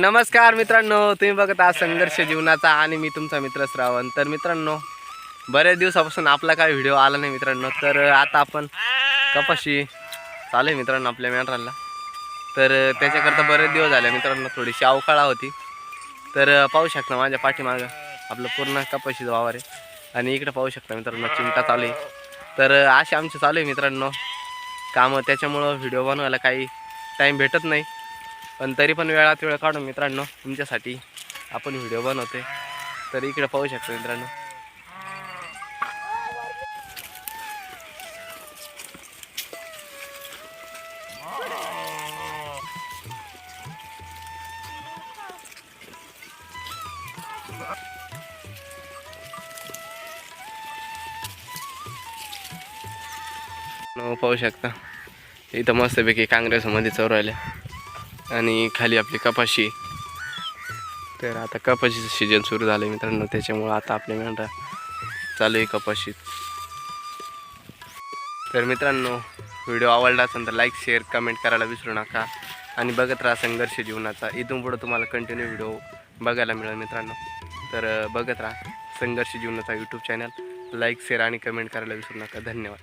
नमस्कार मित्रांनो तुम्ही बघत आहात संघर्ष जीवनाचा आणि मी तुमचा मित्र श्रावण. तर मित्रांनो बऱ्याच दिवसापासून आपला काय व्हिडिओ आला नाही मित्रांनो तर आता आपण कपाशी चालू आहे मित्रांनो आपल्या मेंढराला. तर त्याच्याकरता बरेच दिवस झाले मित्रांनो थोडीशी अवकाळा होती. तर पाहू शकता माझ्या पाठीमागं आपलं पूर्ण कपाशीचं वावर आहे. आणि इकडे पाहू शकता मित्रांनो चिमटा चालू आहे. तर असे आमचे चालू आहे मित्रांनो. कामं त्याच्यामुळं व्हिडिओ बनवायला काही टाईम भेटत नाही. पण तरी पण वेळात वेळ काढून मित्रांनो तुमच्यासाठी आपण व्हिडिओ बनवते तर इकडे पाहू शकतो मित्रांनो. पाहू शकता. इथं मस्तपैकी काँग्रेसमध्ये चोर आल्या. आणि खाली आपली कपाशी. तर आता कपाशीचं सीजन सुरू झालं आहे मित्रांनो. त्याच्यामुळं आता आपल्या मेंढरा चालू आहे कपाशीत. तर मित्रांनो व्हिडिओ आवडला असेल तर लाईक शेअर कमेंट करायला विसरू नका. आणि बघत राहा संघर्ष जीवनाचा. इथून पुढं तुम्हाला कंटिन्यू व्हिडिओ बघायला मिळेल मित्रांनो. तर बघत राहा संघर्ष जीवनाचा यूट्यूब चॅनल लाईक शेअर आणि कमेंट करायला विसरू नका. धन्यवाद.